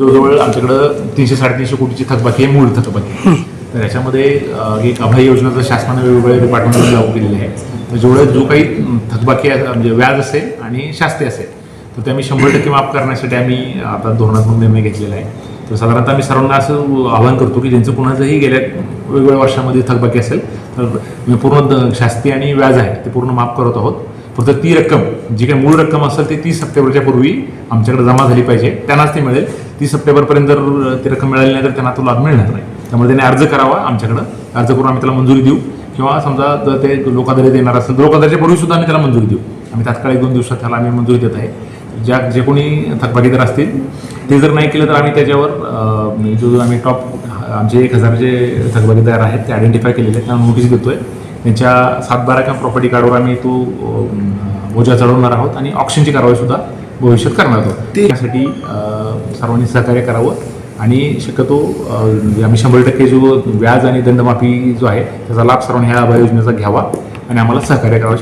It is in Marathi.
जवळजवळ आमच्याकडं तीनशे साडेतीनशे कोटीची थकबाकी आहे मूळ थकबाकी तर याच्यामध्ये एक अभय योजना तर शासनाने वेगवेगळ्या डिपार्टमेंटमध्ये लागू केलेली आहे. तर जेवढं जो काही थकबाकी म्हणजे व्याज असेल आणि शास्ती असेल तर ते आम्ही शंभर टक्के माफ करण्यासाठी आम्ही आता धोरणात्मक निर्णय घेतलेला आहे. तर साधारणतः आम्ही सर्वांना असं आवाहन करतो की ज्यांचं कुणाचंही गेल्या वेगवेगळ्या वर्षामध्ये थकबाकी असेल तर म्हणजे पूर्ण द- शास्ती आणि व्याज आहे ते पूर्ण माफ करत आहोत. फक्त ती रक्कम जी काही मूळ रक्कम असेल ती तीस सप्टेंबरच्या पूर्वी आमच्याकडे जमा झाली पाहिजे. त्यांनाच ती मिळेल. तीस सप्टेंबरपर्यंत जर ती रक्कम मिळाली नाही तर त्यांना तो लाभ मिळणार नाही. त्यामुळे त्यांनी अर्ज करावा आमच्याकडं. अर्ज करून आम्ही त्याला मंजुरी देऊ. किंवा समजा जर ते लोकाधारे देणार असेल तर लोकाधारच्या सुद्धा आम्ही त्याला मंजुरी देऊ. आम्ही तात्काळ एक दोन दिवसात त्याला आम्ही मंजुरी देत आहे. ज्या जे कोणी थकबाकीदार असतील ते जर नाही केलं तर आम्ही त्याच्यावर म्हणजे जो जो आम्ही टॉप आमचे एक हजार जे थकबाकीदार आहेत ते आयडेंटिफाय केलेले आहेत त्यांना नोटीस आहे त्यांच्या सात बारा किंवा प्रॉपर्टी कार्डवर आम्ही तो अं, चढवणार आहोत आणि ऑप्शनची कारवाईसुद्धा भविष्यात करणार आहोत. त्यासाठी अं, सर्वांनी सहकार्य करावं आणि शक्यतो आम्ही शंभर टक्के जो व्याज आणि दंडमाफी जो आहे त्याचा लाभ सर्वांनी ह्या योजनेचा घ्यावा आणि आम्हाला सहकार्य करावं.